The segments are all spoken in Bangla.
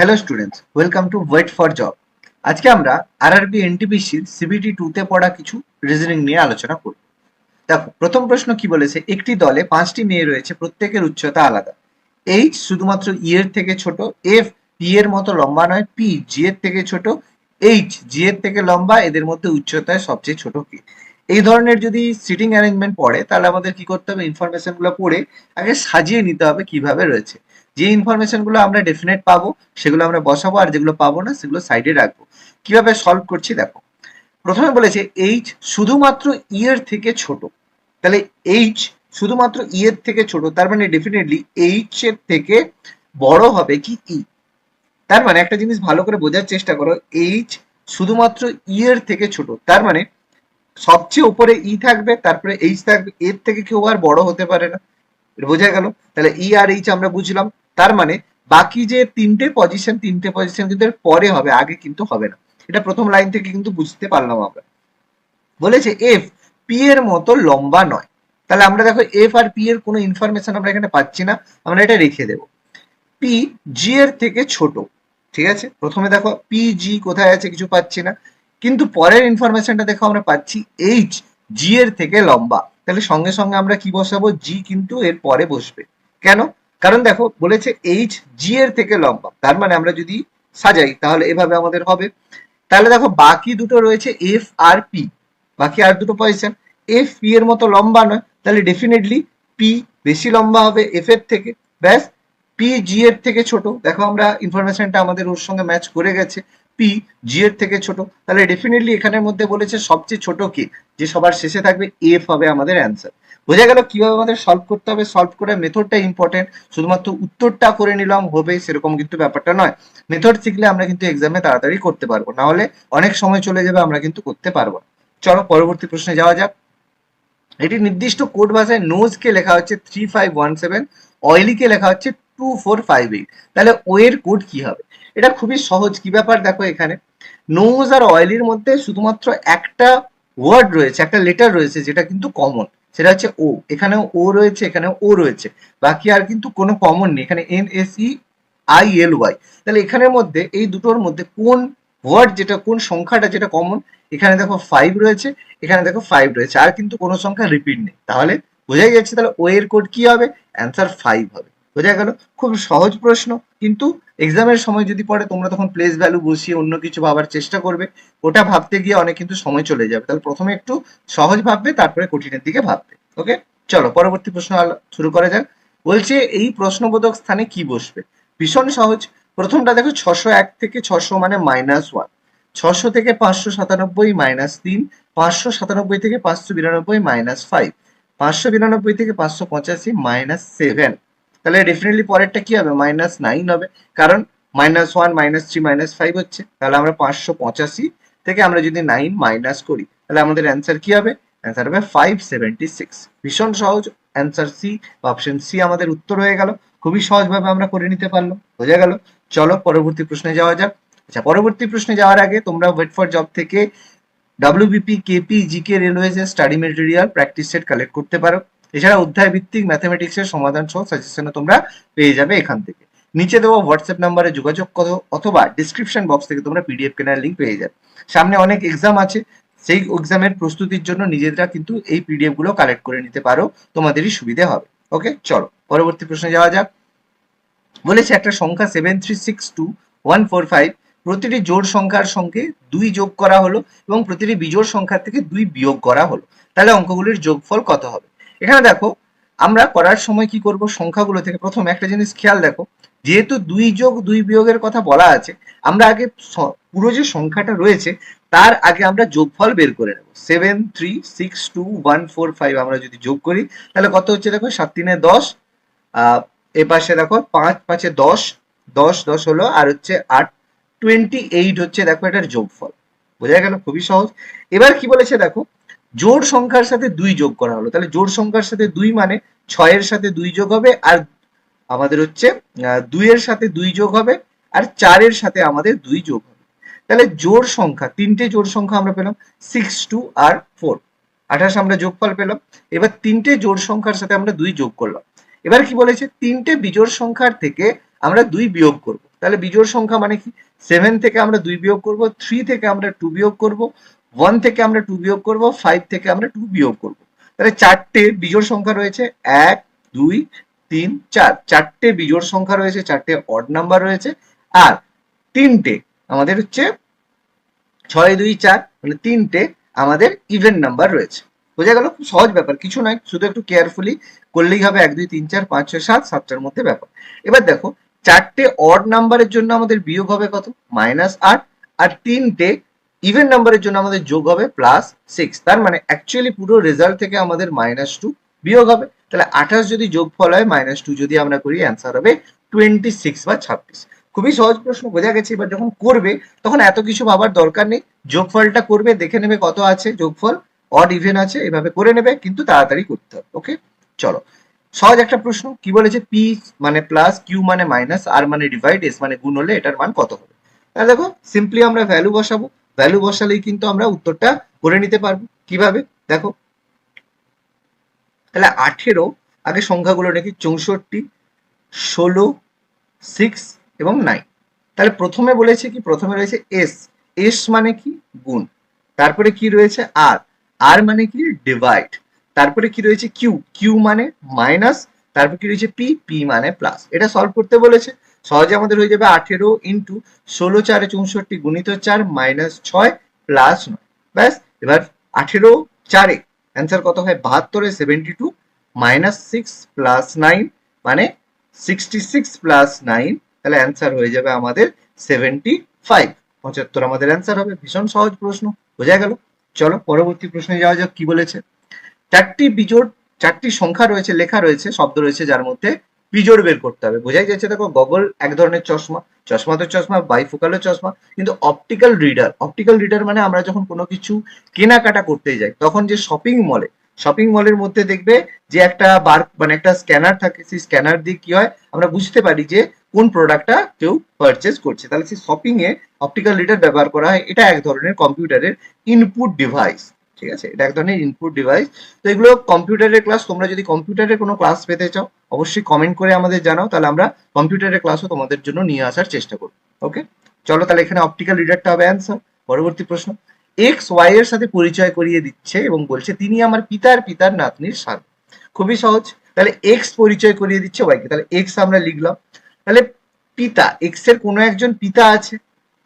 Hello students welcome to wait for job আজকে আমরা আরআরবি এনটিপিসির সিবিটি টুতে পড়া কিছু রিজনিং নিয়ে আলোচনা করব। দেখো, প্রথম প্রশ্ন কি বলেছে? একটি দলে পাঁচটি মেয়ে রয়েছে, প্রত্যেকের উচ্চতা আলাদা। এইচ শুধুমাত্র ই এর থেকে ছোট এফ পি এর মতো লম্বা নয় পি জি এর থেকে ছোট এইচ জি এর থেকে লম্বা, এদের মধ্যে উচ্চতায় সবচেয়ে ছোট কি এই ধরনের যদি সিটিং অ্যারেঞ্জমেন্ট পড়ে, তাহলে আমাদের কি করতে হবে? ইনফরমেশনগুলো পড়ে আগে সাজিয়ে নিতে হবে কীভাবে রয়েছে। যে ইনফরমেশনগুলো আমরা ডেফিনেট পাবো, সেগুলো আমরা বসাবো, আর যেগুলো পাবো না, সেগুলো সাইডে রাখব। কীভাবে সলভ করছি দেখো। প্রথমে বলেছে এইচ শুধুমাত্র ই এর থেকে ছোট। তাহলে এইচ শুধুমাত্র ই এর থেকে ছোট, তার মানে ডেফিনেটলি এইচ এর থেকে বড় হবে কি ই তার মানে একটা জিনিস ভালো করে বোঝার চেষ্টা করো এইচ শুধুমাত্র ই এর থেকে ছোট, তার মানে সবচেয়ে উপরে ই থাকবে, তারপরে এইচ থাকবে, এর থেকে কেউ আর বড় হতে পারে না। বোঝা গেল? তাহলে ই আর এইচ আমরা বুঝলাম। তার মানে বাকি যে তিনটে পজিশন তিনটে পজিশন কিন্তু পরে হবে, আগে কিন্তু হবে না। এটা প্রথম লাইন থেকে কিন্তু বুঝতে পারলাম আমরা। বলেছে এফ পি এর মতো লম্বা নয়। তাহলে আমরা দেখো এফ আর পি এর কোনো ইনফরমেশন আমরা এখানে পাচ্ছি না, আমরা এটা রেখে দেব। পি জি এর থেকে ছোট, ঠিক আছে? প্রথমে দেখো পি জি কোথায় আছে কিছু পাচ্ছি না। কিন্তু পরের ইনফরমেশনটা দেখো আমরা পাচ্ছি এইচ জি এর থেকে লম্বা। তাহলে সঙ্গে সঙ্গে আমরা কি বসাবো? জি কিন্তু এর পরে বসবে। কেন? কারণ দেখো, বলেছে এইচ জি এর থেকে লম্বা। তার মানে আমরা যদি সাজাই, তাহলে এভাবে আমাদের হবে। তাহলে দেখো, বাকি দুটো রয়েছে এফ আর পি বাকি আর দুটো পজিশন এফ পি এর মতো লম্বা নয়। তাহলে ডেফিনেটলি পি বেশি লম্বা হবে এফ এর থেকে। ব্যাস পি জি এর থেকে ছোট। দেখো, আমরা ইনফরমেশনটা আমাদের ওর সঙ্গে ম্যাচ করে গেছে। পি জি এর থেকে ছোট। তাহলে ডেফিনেটলি এখানের মধ্যে বলেছে সবচেয়ে ছোট কি যে সবার শেষে থাকবে এফ হবে আমাদের অ্যান্সার বোঝা গেল কীভাবে আমাদের সলভ করতে হবে? সলভ করে মেথডটা ইম্পর্টেন্ট শুধুমাত্র উত্তরটা করে নিলাম, হবে সেরকম কিন্তু ব্যাপারটা নয়। মেথড শিখলে আমরা কিন্তু এক্সামে তাড়াতাড়ি করতে পারব, না হলে অনেক সময় চলে যাবে, আমরা কিন্তু করতে পারব চলো পরবর্তী প্রশ্নে যাওয়া যাক। এটি নির্দিষ্ট কোড ভাষায় নোজ কে লেখা হচ্ছে three five one seven oily কে লেখা হচ্ছে টু ফোর ফাইভ এইট তাহলে ও এর কোড কি হবে? এটা খুবই সহজ। কি ব্যাপার? দেখো এখানে। নোজ আর অয়েলির মধ্যে শুধুমাত্র একটা ওয়ার্ড রয়েছে, একটা লেটার রয়েছে যেটা কিন্তু কমন। সেটা হচ্ছে ও। এখানেও ও রয়েছে, এখানেও ও রয়েছে। বাকি আর কিন্তু কোনো কমন নেই। এখানে N S E I L Y তাহলে এখানের মধ্যে, এই দুটোর মধ্যে কোন ওয়ার্ড যেটা, কোন সংখ্যাটা যেটা কমন, এখানে দেখো ফাইভ রয়েছে, এখানে দেখো ফাইভ রয়েছে। আর কিন্তু কোনো সংখ্যা রিপিট নেই। তাহলে বোঝাই যাচ্ছে তাহলে ও এর কোড কি হবে? অ্যান্সার ফাইভ হবে। বোঝা গেল? খুব সহজ প্রশ্ন। কিন্তু এক্সামের সময় যদি পড়ে, তোমরা তখন প্লেস ভ্যালু বসিয়ে অন্য কিছু ভাবার চেষ্টা করবে। ওটা ভাবতে গিয়ে অনেক কিন্তু সময় চলে যাবে। তাহলে প্রথমে একটু সহজ ভাববে, তারপরে কঠিনের দিকে ভাববে। ওকে চলো, পরবর্তী প্রশ্ন শুরু করা যাক। বলছে, এই প্রশ্নবোধক স্থানে কি বসবে? ভীষণ সহজ। প্রথমটা দেখো, ছশো এক থেকে ছশো মানে মাইনাস ওয়ান ছশো থেকে পাঁচশো সাতানব্বই মাইনাস তিন। পাঁচশো সাতানব্বই থেকে পাঁচশো বিরানব্বই মাইনাস ফাইভ পাঁচশো বিরানব্বই থেকে পাঁচশো পঁচাশি মাইনাস সেভেন তাহলে ডেফিনেটলি পরেরটা কি হবে? মাইনাস নাইন হবে। কারণ minus one minus three minus five হচ্ছে। তাহলে আমরা পাঁচশো পঁচাশি থেকে আমরা যদি নাইন মাইনাস করি, তাহলে আমাদের অ্যান্সার কি হবে? অ্যান্সার হবে ফাইভ সেভেন্টি সিক্স ভীষণ সহজ অ্যান্সার সি অপশন সি আমাদের উত্তর হয়ে গেল। খুবই সহজভাবে আমরা করে নিতে পারলাম। বোঝা গেল? চলো পরবর্তী প্রশ্নে যাওয়া যাক। আচ্ছা পরবর্তী প্রশ্নে যাওয়ার আগে তোমরা ওয়েট ফর জব থেকে WBP KP GK railways study material practice set collect করতে পারো। এছাড়া অধ্যায় ভিত্তিক ম্যাথমেটিক্স এর সমাধান সহ সাজেশনও তোমরা পেয়ে যাবে এখান থেকে। নিচে দেওয়া হোয়াটসঅ্যাপ নাম্বারে যোগাযোগ করো অথবা ডিসক্রিপশন বক্স থেকে তোমরা পিডিএফ কেনার লিঙ্ক পেয়ে যাবে। সামনে অনেক এক্সাম আছে, সেই এক্সামের প্রস্তুতির জন্য নিজেরা কিন্তু এই পিডিএফগুলো কালেক্ট করে নিতে পারো, তোমাদেরই সুবিধে হবে। ওকে চলো, পরবর্তী প্রশ্নে যাওয়া যাক। বলেছে একটা সংখ্যা seven three six two one four five প্রতিটি জোড় সংখ্যার সঙ্গে দুই যোগ করা হলো এবং প্রতিটি বিজোড় সংখ্যা থেকে দুই বিয়োগ করা হলো। তাহলে অঙ্কগুলির যোগফল কত হবে? এখানে দেখো, আমরা করার সময় কি করব? সংখ্যাগুলো থেকে প্রথম একটা জিনিস খেয়াল দেখো, যেহেতু দুই যোগ দুই বিয়োগের কথা বলা আছে, আমরা আগে পুরো যে সংখ্যাটা রয়েছে, তার আগে আমরা যোগফল বের করে নেব। Seven three six two one four five আমরা যদি যোগ করি, তাহলে কত হচ্ছে দেখো? সাত তিনে দশ এ পাশে দেখো, পাঁচ, পাঁচে দশ দশ দশ হলো, আর হচ্ছে আট টোয়েন্টি এইট হচ্ছে দেখো এটার যোগফল। বোঝা গেল? খুবই সহজ। এবার কি বলেছে দেখো? জোড় সংখ্যার সাথে দুই যোগ করা হলো। তাহলে জোড় সংখ্যার সাথে দুই মানে ছয়ের সাথে দুই যোগ হবে, আর আমাদের হচ্ছে দুইয়ের সাথে দুই যোগ হবে, আর চারের সাথে আমাদের দুই যোগ হবে। তাহলে জোড় সংখ্যা, তিনটে জোড় সংখ্যা আমরা পেলাম সিক্স টু আর ফোর আঠাশ আমরা যোগফল পেলাম, এবার তিনটে জোড় সংখ্যার সাথে আমরা দুই যোগ করলাম। এবার কি বলেছে? তিনটে বিজোড় সংখ্যার থেকে আমরা দুই বিয়োগ করব। তাহলে বিজোড় সংখ্যা মানে কি? সেভেন থেকে আমরা দুই বিয়োগ করব থ্রি থেকে আমরা টু বিয়োগ করব ওয়ান থেকে আমরা টু বিয়োগ করব ফাইভ থেকে আমরা টু বিয়োগ করব। তাহলে চারটে বিজোড় সংখ্যা রয়েছে, এক, দুই, তিন, চার। চারটে বিজোড় সংখ্যা রয়েছে, চারটে অড নাম্বার রয়েছে, আর তিনটে আমাদের হচ্ছে ছয়, দুই, চার মানে তিনটে আমাদের ইভেন নাম্বার রয়েছে। বোঝা গেল? খুব সহজ ব্যাপার, কিছু নয়, শুধু একটু কেয়ারফুলি করলেই হবে, এক, দুই, তিন, চার, পাঁচ, ছয়, সাত সাতটার মধ্যে ব্যাপার। এবার দেখো, চারটে অড নাম্বারের জন্য আমাদের বিয়োগ হবে কত? মাইনাস আট, আর তিনটে ইভেন নাম্বারের জন্য আমাদের যোগ হবে প্লাস সিক্স তার মানে অ্যাকচুয়ালি পুরো রেজাল্ট থেকে আমাদের মাইনাস টু বিয়োগ হবে। তাহলে আঠাশ যদি যোগফল হয় মাইনাস টু যদি আমরা করি অ্যান্সার হবে টোয়েন্টি সিক্স বা ছাব্বিশ। খুবই সহজ প্রশ্ন, বোঝা গেছে। এবার যখন করবে, তখন এত কিছু ভাবার দরকার নেই। যোগফলটা করবে, দেখে নেবে কত আছে যোগফল। অড ইভেন আছে, এভাবে করে নেবে, কিন্তু তাড়াতাড়ি করতে হবে ওকে চলো। সহজ একটা প্রশ্ন, কি বলেছে? পি মানে প্লাস কিউ মানে মাইনাস আর মানে ডিভাইড এস মানে গুণ হলে এটার মান কত হবে? তাহলে দেখো সিম্পলি আমরা ভ্যালু বসাবো। ভ্যালু বসালেই কিন্তু আমরা উত্তরটা করে নিতে পারব। কীভাবে? দেখো। তাহলে আঠেরো, আগে সংখ্যাগুলো নাকি চৌষট্টি, ষোলো সিক্স এবং নাইন তাহলে প্রথমে বলেছে কি? প্রথমে রয়েছে এস এস মানে কি? গুণ। তারপরে কি রয়েছে? আর আর মানে কি? ডিভাইড তারপরে কি রয়েছে? কিউ কিউ মানে মাইনাস তারপর কি রয়েছে? পি পি মানে প্লাস এটা সলভ করতে বলেছে। সহজে আমাদের হয়ে যাবে আঠেরো ইন্টু ষোলো চারে চৌষট্টি গুণিত চার মাইনাস ছয় প্লাস নয়। ব্যাস, এবার আঠেরো চারে অ্যান্সার কত হয়? বাহাত্তরে seventy two minus six plus nine মানে সিক্সটি সিক্স প্লাস নাইন তাহলে অ্যান্সার হয়ে যাবে আমাদের সেভেন্টি ফাইভ পঁচাত্তর আমাদের অ্যান্সার হবে। ভীষণ সহজ প্রশ্ন, বোঝা গেল? চলো পরবর্তী প্রশ্নে যাওয়া যাক, কি বলেছে? চারটি বিজোড়, চারটি সংখ্যা রয়েছে, লেখা রয়েছে, শব্দ রয়েছে যার মধ্যে বিজোড় বের করতে হবে। বোঝাই যাচ্ছে দেখো গগল এক ধরনের চশমা। চশমা তো চশমা বাইফোকালও চশমা, কিন্তু অপটিক্যাল রিডার অপটিক্যাল রিডার মানে আমরা যখন কোনো কিছু কেনাকাটা করতে যাই, তখন যে শপিং মলে শপিং মলের মধ্যে দেখবে যে একটা বার মানে একটা স্ক্যানার থাকে, সেই স্ক্যানার দিয়ে কি হয়, আমরা বুঝতে পারি যে কোন প্রোডাক্টটা কেউ পারচেস করছে। তাহলে সেই শপিং এ অপটিক্যাল রিডার ব্যবহার করা হয়, এটা এক ধরনের কম্পিউটারের ইনপুট ডিভাইস ঠিক আছে? এটা এক ধরনের ইনপুট ডিভাইস তো এগুলো কম্পিউটারের ক্লাস তোমরা যদি কম্পিউটারের কোনো ক্লাস পেতে চাও, অবশ্যই কমেন্ট করে আমাদের জানাও, তাহলে আমরা কম্পিউটারের ক্লাসও তোমাদের জন্য নিয়ে আসার চেষ্টা করব। ওকে চলো তাহলে এখানে অপটিক্যাল রিডারটা হবে অ্যান্সার পরবর্তী প্রশ্ন। এক্স ওয়াই এর সাথে পরিচয় করিয়ে দিচ্ছে এবং বলছে, তিনি আমার পিতার পিতার নাতনির স্বামী। খুবই সহজ। তাহলে এক্স পরিচয় করিয়ে দিচ্ছে ওয়াইকে তাহলে এক্স আমরা লিখলাম। তাহলে পিতা এক্সের কোনো একজন পিতা আছে?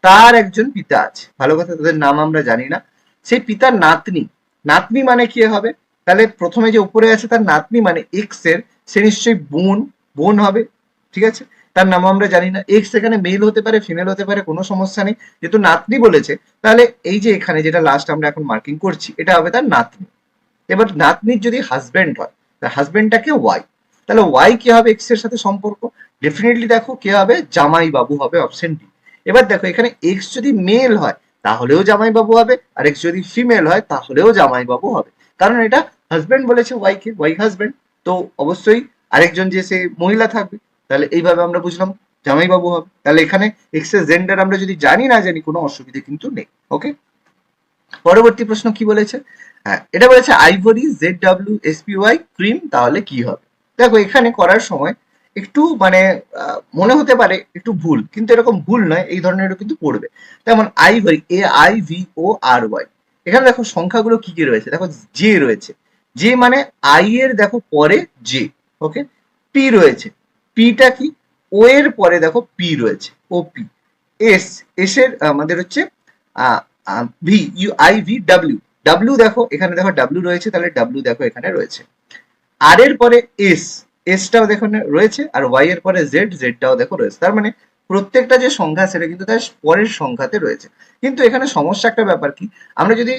তার একজন পিতা আছে। ভালো কথা, তাদের নাম আমরা জানি না। সেই পিতার নাতনি। নাতনি মানে কি হবে? তাহলে প্রথমে যে উপরে আছে তার নাতনি মানে এক্সের, সে নিশ্চয়ই বোন বোন হবে, ঠিক আছে? তার নাম আমরা জানি না। এক্স এখানে মেল হতে পারে ফিমেল হতে পারে, কোনো সমস্যা নেই। যেহেতু নাতনি বলেছে, তাহলে এই যে এখানে যেটা লাস্ট আমরা এখন মার্কিং করছি, এটা হবে তার নাতনি। এবার নাতনির যদি হাজবেন্ড হয় তার হাজবেন্ডটাকে ওয়াই তাহলে ওয়াই কি হবে এক্সের সাথে সম্পর্ক? ডেফিনেটলি দেখো কে হবে? জামাই বাবু হবে অপশন ডি এবার দেখো এখানে এক্স যদি মেল হয় তাহলেও জামাই বাবু হবে। আর এক্স যদি ফিমেল হয়, তাহলেও জামাই বাবু হবে। কারণ এটা হাজবেন্ড বলেছে ওয়াই কে ওয়াই হাজবেন্ড তো অবশ্যই আরেকজন যে সে মহিলা থাকবে, তাহলে এইভাবে আমরা বুঝলাম জামাই বাবু হবে। তাহলে এখানে এক্সের জেন্ডার আমরা যদি জানি, না জানি, কোনো অসুবিধা কিন্তু নেই। ওকে পরবর্তী প্রশ্ন কি বলেছে? হ্যাঁ এটা বলেছে ivory Z W S P Y cream তাহলে কি হবে? দেখো, এখানে করার সময় একটু মানে মনে হতে পারে একটু ভুল, কিন্তু এরকম ভুল নয়, এই ধরনের কিন্তু পড়বে। যেমন ivory A I V O R Y এখানে দেখো সংখ্যাগুলো কি কি রয়েছে? দেখো জে রয়েছে। জে মানে আই এর দেখো পরে জে ওকে পি রয়েছে। পিটা কি? ও এর পরে দেখো পি রয়েছে ও পি এস এস এর আমাদের হচ্ছে V U I V W W দেখো, এখানে দেখো ডাব্লিউ রয়েছে, তাহলে ডাব্লিউ দেখো এখানে রয়েছে। আর এর পরে এস এসটাও দেখো রয়েছে, আর ওয়াই এর পরে জেড জেডটাও দেখো রয়েছে। তার মানে প্রত্যেকটা যে সংখ্যা সেটা কিন্তু তার পরের সংখ্যাতে রয়েছে। কিন্তু এখানে সমস্যা একটা ব্যাপার কি? আমরা যদি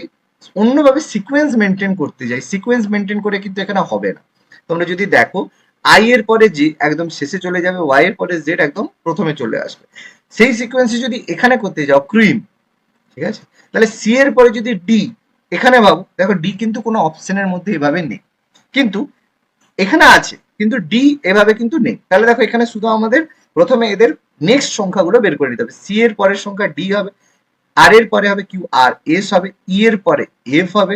অন্যভাবে সিকোয়েন্স মেনটেন করতে যাই সিকোয়েন্স মেনটেন করে কিন্তু এখানে হবে না। তোমরা যদি দেখো আই এর পরে জি একদম শেষে চলে যাবে ওয়াই এর পরে জেড একদম প্রথমে চলে আসবে। সেই সিকোয়েন্সে যদি এখানে করতে যাও ক্রিম ঠিক আছে? তাহলে সি এর পরে যদি ডি এখানে ভাবো, দেখো ডি কিন্তু কোনো অপশনের মধ্যে এভাবে নেই। কিন্তু এখানে আছে কিন্তু ডি এভাবে কিন্তু নেই। তাহলে দেখো এখানে শুধু আমাদের প্রথমে এদের নেক্সট সংখ্যাগুলো বের করে নিতে হবে। সি এর পরের সংখ্যা ডি হবে আর এর পরে হবে কিউ আর এস হবে ই এর পরে এফ হবে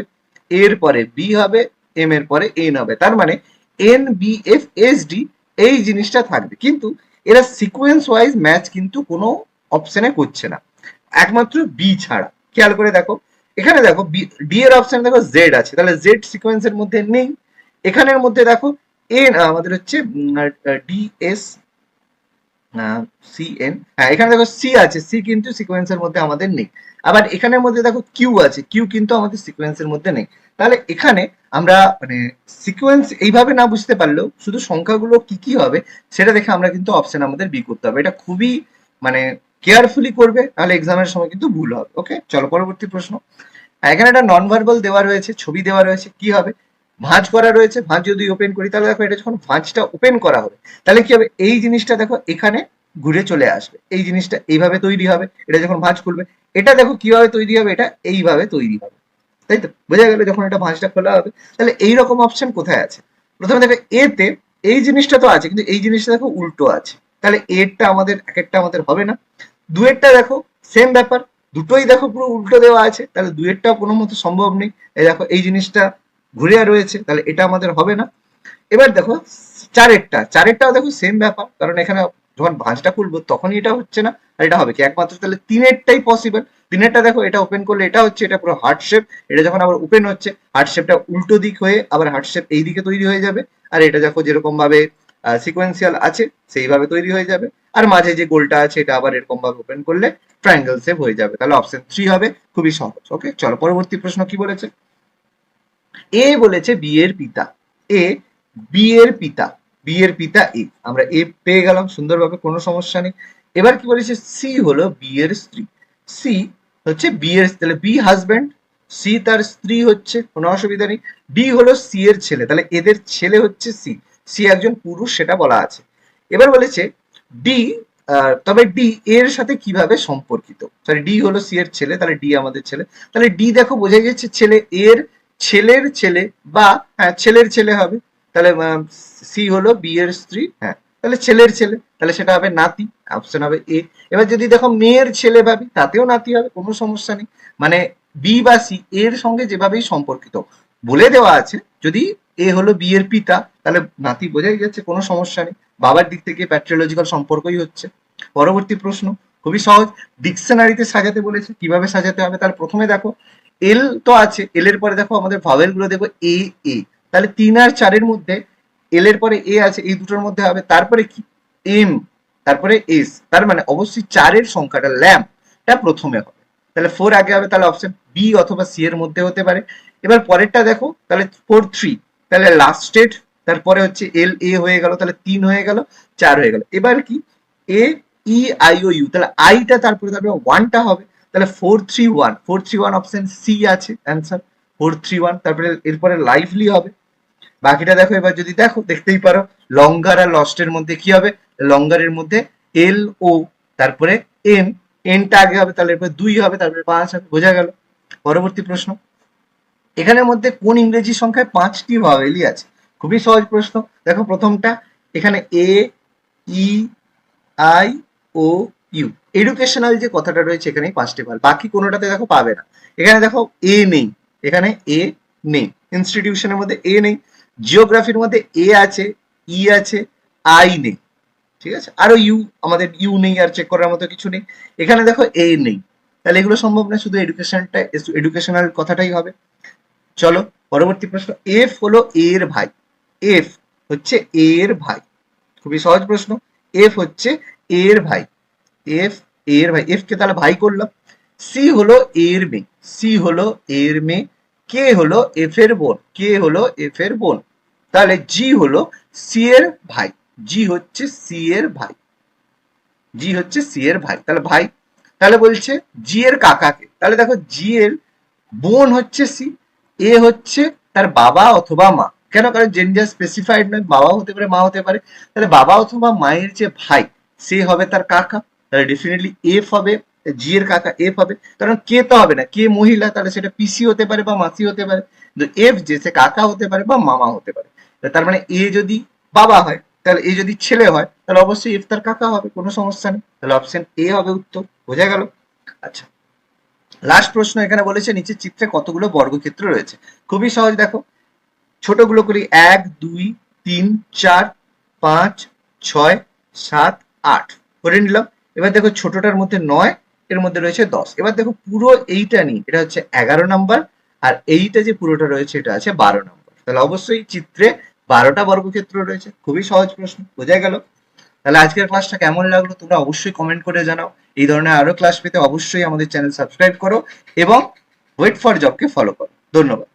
এর পরে বি হবে এম এর পরে এন হবে। তার মানে N B F S D এই জিনিসটা থাকবে। কিন্তু এরা সিকোয়েন্স ওয়াইজ ম্যাচ কিন্তু কোনো অপশনে করছে না। একমাত্র বি ছাড়া। খেয়াল করে দেখো। এখানে দেখো ডি এর অপশন দেখো জেড আছে। তাহলে জেড সিকোয়েন্সের মধ্যে নেই। এখানের মধ্যে দেখো এ আমাদের হচ্ছে ডি এস সি এন হ্যাঁ এখানে দেখো সি আছে সি কিন্তু সিকোয়েন্সের মধ্যে আমাদের নেই। আবার এখানের মধ্যে দেখো কিউ আছে কিউ কিন্তু আমাদের সিকোয়েন্সের মধ্যে নেই। তাহলে এখানে আমরা মানে সিকোয়েন্স এইভাবে না বুঝতে পারলেও শুধু সংখ্যাগুলো কি কি হবে, সেটা দেখে আমরা কিন্তু অপশন আমাদের বি করতে হবে। এটা খুবই মানে কেয়ারফুলি করবে, তাহলে এক্সামের সময় কিন্তু ভুল হবে। ওকে চলো, পরবর্তী প্রশ্ন। এখানে একটা নন ভার্বাল দেওয়া রয়েছে, ছবি দেওয়া রয়েছে, কি হবে? ভাঁজ করা রয়েছে, ভাঁজ যদি ওপেন করি, তাহলে দেখো এটা যখন ভাঁজটা ওপেন করা হবে, তাহলে কি হবে? এই জিনিসটা দেখো এখানে ঘুরে চলে আসবে। এই জিনিসটা এইভাবে তৈরি হবে, এটা যখন ভাঁজ খুলবে, এটা দেখো কীভাবে তৈরি হবে, এটা এইভাবে তৈরি হবে। তাই তো? বোঝা গেল যখন এটা ভাঁজটা খোলা হবে, তাহলে এই রকম অপশন কোথায় আছে? প্রথমে দেখো এতে এই জিনিসটা তো আছে, কিন্তু এই জিনিসটা দেখো উল্টো আছে। তাহলে এরটা আমাদের এক একটা আমাদের হবে না। দুয়েরটা দেখো সেম ব্যাপার, দুটোই দেখো পুরো উল্টো দেওয়া আছে, তাহলে দুয়েরটাও কোনো মতো সম্ভব নেই। এই দেখো, এই জিনিসটা ঘুরে রয়েছে, তাহলে এটা আমাদের হবে না। এবার দেখো, চারেরটা, চারেরটাও দেখো সেম ব্যাপার, কারণ এখানে যখন ভাঁজটা খুলবো তখনই এটা হচ্ছে না, আর এটা হবে কি? একমাত্র তাহলে তিনেরটাই পসিবল তিনেরটা দেখো, এটা ওপেন করলে এটা হচ্ছে, এটা পুরো হার্ট শেপ এটা যখন আবার ওপেন হচ্ছে হার্ট শেপটা উল্টো দিক হয়ে আবার হার্ট শেপ এই দিকে তৈরি হয়ে যাবে, আর এটা দেখো যেরকম ভাবে সিকোয়েন্সিয়াল আছে, সেইভাবে তৈরি হয়ে যাবে, আর মাঝে যে গোলটা আছে, এটা আবার এরকম ভাবে ওপেন করলে ট্রায়াঙ্গেল শেপ হয়ে যাবে, তাহলে অপশন থ্রি হবে, খুবই সহজ ওকে চলো, পরবর্তী প্রশ্ন কি বলেছে? এ বলেছে বি পিতা। এ বি এর পিতা। বি এর পিতা এ আমরা এ পেয়ে গেলাম, সুন্দরভাবে কোনো সমস্যা নেই। এবার কি বলেছে? সি হলো বি স্ত্রী। সি হচ্ছে বি তাহলে বি হাজবেন্ড সি তার স্ত্রী হচ্ছে, কোনো অসুবিধা নেই। ডি হলো সি এর ছেলে। তাহলে এদের ছেলে হচ্ছে সি সি একজন পুরুষ, সেটা বলা আছে। এবার বলেছে ডি তবে ডি এর সাথে কীভাবে সম্পর্কিত? সরি ডি হলো সি এর ছেলে, তাহলে ডি আমাদের ছেলে। তাহলে ডি দেখো, বোঝা গেছে ছেলে এর ছেলের ছেলে বা হ্যাঁ ছেলের ছেলে হবে। তাহলে সি হলো বি এর স্ত্রী হ্যাঁ। তাহলে ছেলের ছেলে, তাহলে সেটা হবে নাতি অপশন হবে এ এবার যদি দেখো মেয়ের ছেলে ভাবি, তাতেও নাতি হবে, কোনো সমস্যা নেই। মানে বি বা সি এর সঙ্গে যেভাবেই সম্পর্কিত। বলে দেওয়া আছে, যদি এ হলো বি এর পিতা, তাহলে নাতি বোঝাই যাচ্ছে, কোনো সমস্যা নেই। বাবার দিক থেকে প্যাট্রিওলজিক্যাল সম্পর্কই হচ্ছে। পরবর্তী প্রশ্ন, খুবই সহজ। ডিকশনারিতে সাজাতে বলেছে, কীভাবে সাজাতে হবে? তার প্রথমে দেখো এল তো আছে এল এর পরে দেখো আমাদের ভাওয়েলগুলো দেখো এ এ তাহলে তিন আর চারের মধ্যে এল এর পরে এ আছে, এই দুটোর মধ্যে হবে। তারপরে কি? এম তারপরে এস তার মানে অবশ্যই চারের সংখ্যাটা ল্যাম্পটা প্রথমে হবে। তাহলে ফোর আগে হবে, তাহলে অপশন বি অথবা সি এর মধ্যে হতে পারে। এবার পরেরটা দেখো, তাহলে ফোর থ্রি তাহলে লাস্টেড তারপরে হচ্ছে এল এ হয়ে গেল, তাহলে তিন হয়ে গেল, চার হয়ে গেল। এবার কি? এ ই আই ও ইউ তাহলে আইটা তারপরে তারপরে ওয়ানটা হবে। তাহলে four three one four three one option C আছে অ্যান্সার ফোর থ্রি ওয়ান তারপরে এরপরে লাইভলি হবে। বাকিটা দেখো, এবার যদি দেখো, দেখতেই পারো লঙ্গার আর লস্টের মধ্যে কি হবে? লঙ্গারের মধ্যে এল ও তারপরে এন এনটা আগে হবে, তাহলে এরপরে দুই হবে, তারপরে পাঁচ হবে, বোঝা গেল? পরবর্তী প্রশ্ন। এখানের মধ্যে কোন ইংরেজি সংখ্যায় পাঁচটি ভাওয়েলই আছে? খুবই সহজ প্রশ্ন। দেখো, প্রথমটা, এখানে A E I O U educational যে কথাটা রয়েছে এখানে পাঁচটি ভালো বাকি কোনোটাতে দেখো পাবে না। এখানে দেখো এ নেই, এখানে এ নেই ইনস্টিটিউশনের মধ্যে এ নেই জিওগ্রাফির মধ্যে এ আছে ই আছে আই নেই, ঠিক আছে? আরও ইউ আমাদের ইউ নেই আর চেক করার মতো কিছু নেই। এখানে দেখো এ নেই, তাহলে এগুলো সম্ভব না, শুধু এডুকেশনটা এডুকেশনাল কথাটাই হবে। চলো, পরবর্তী প্রশ্ন এফ হলো এর ভাই এফ হচ্ছে এর ভাই, খুবই সহজ প্রশ্ন এফ হচ্ছে এর ভাই। এফ এর ভাই এফ কে তাহলে ভাই করলাম সি হলো এর মেয়ে। সি হলো এর মেয়ে। কে হলো এফ এর বোন। কে হলো এফ এর বোন। তাহলে জি হলো সি এর ভাই। জি হচ্ছে সি এর ভাই। জি হচ্ছে সি এর ভাই। তাহলে ভাই, তাহলে বলছে জি এর কাকাকে। তাহলে দেখো জি এর বোন হচ্ছে সি এ হচ্ছে তার বাবা অথবা মা। কেন? কারণ জেন্ডার স্পেসিফাইড নয় বাবা হতে পারে, মা হতে পারে। তাহলে বাবা অথবা মায়ের যে ভাই, সে হবে তার কাকা। তাহলে ডেফিনেটলি এফ হবে জি এর কাকা এফ হবে। কারণ কে তো হবে না কে মহিলা, তাহলে সেটা পিসি হতে পারে বা মাসি হতে পারে। এফ যে, সে কাকা হতে পারে বা মামা হতে পারে। তার মানে এ যদি বাবা হয়, তাহলে এ যদি ছেলে হয়, তাহলে অবশ্যই এফ তার কাকা হবে, কোনো সমস্যা নেই। তাহলে অপশন এ হবে উত্তর, বোঝা গেল? আচ্ছা। লাস্ট প্রশ্ন এখানে বলেছে, নিচের চিত্রে কতগুলো বর্গক্ষেত্র রয়েছে? খুবই সহজ, দেখো। ছোটগুলো করি, এক, দুই, তিন, চার, পাঁচ, ছয়, সাত, আট। করে নিলাম এবার দেখো ছোটটার মধ্যে নয়, এর মধ্যে রয়েছে দশ। এবার দেখো পুরো এইটা নিয়ে, এটা হচ্ছে এগারো নাম্বার, আর এইটা যে পুরোটা রয়েছে, এটা আছে বারো নাম্বার। তাহলে অবশ্যই চিত্রে বারোটা বর্গক্ষেত্র রয়েছে। খুবই সহজ প্রশ্ন, বোঝা গেল? তাহলে আজকের ক্লাসটা কেমন লাগল তোমরা অবশ্যই কমেন্ট করে জানাও। এই ধরনের আরও ক্লাস পেতে অবশ্যই আমাদের চ্যানেল সাবস্ক্রাইব করো এবং ওয়েট ফর জবকে ফলো করো। ধন্যবাদ।